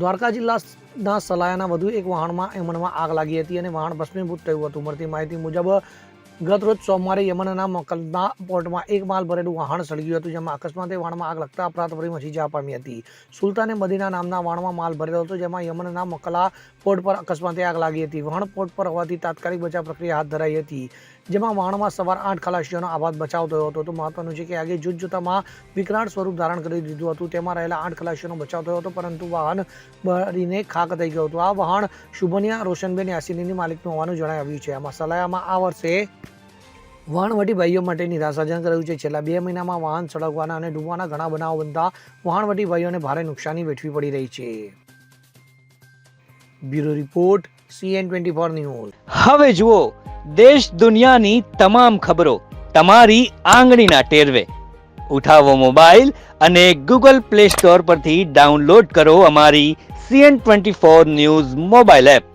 દ્વારકા જિલ્લાના સલાયાના વધુ એક વાહનમાં એમણમાં આગ લાગી હતી અને વાહન ભસ્મીભૂત થયું હતું. મળતી માહિતી મુજબ ગતરોજ સોમવારે યમનના મકલના પોર્ટમાં એક માલ ભરેલું વાહન સળગ્યું હતું, જેમાં અકસ્માતે વાણમાં આગ લગતા અફરાતફરી મચી જવા પામી હતી. સુલતાને મદીના નામના વાણમાં માલ ભરેલો હતો, જેમાં યમનના મકલા પોર્ટ પર અકસ્માતે આગ લાગી હતી. વાણ પોર્ટ પર હોવાથી તાત્કાલિક બચાવ પ્રક્રિયા હાથ ધરાઈ હતી, જેમાં વાણમાં સવાર આઠ ખલાસીઓનો આબાદ બચાવ થયો હતો. તો મહત્વનું છે કે આગે જૂથ જોતામાં વિકરાળ સ્વરૂપ ધારણ કરી દીધું હતું. તેમાં રહેલા આઠ ખલાસીઓનો બચાવ થયો હતો, પરંતુ વાહન બળીને ખાક થઈ ગયું હતું. આ વાહન શુભનિયા રોશનબેન યાસીનીની માલિકનું હોવાનું જણાવ્યું છે. આમાં સલાયામાં આ વર્ષે વાહનવટી ભાઈઓ માટે નિરાશાજનક રહ્યું છે. છેલ્લા બે મહિનામાં વાહન સળગવાના અને ડૂબવાના ઘણા બનાવો બનતા વહાણવટી ભાઈઓને ભારે નુકસાની વેઠવી પડી રહી છે. Bureau report CN twenty four news. હવે જુઓ, દેશ દુનિયાની તમામ ખબરો તમારી આંગળીના ટેરવે. ઉઠાવો મોબાઈલ અને ગૂગલ પ્લે સ્ટોર પરથી ડાઉનલોડ કરો અમારી CN twenty four news mobile app.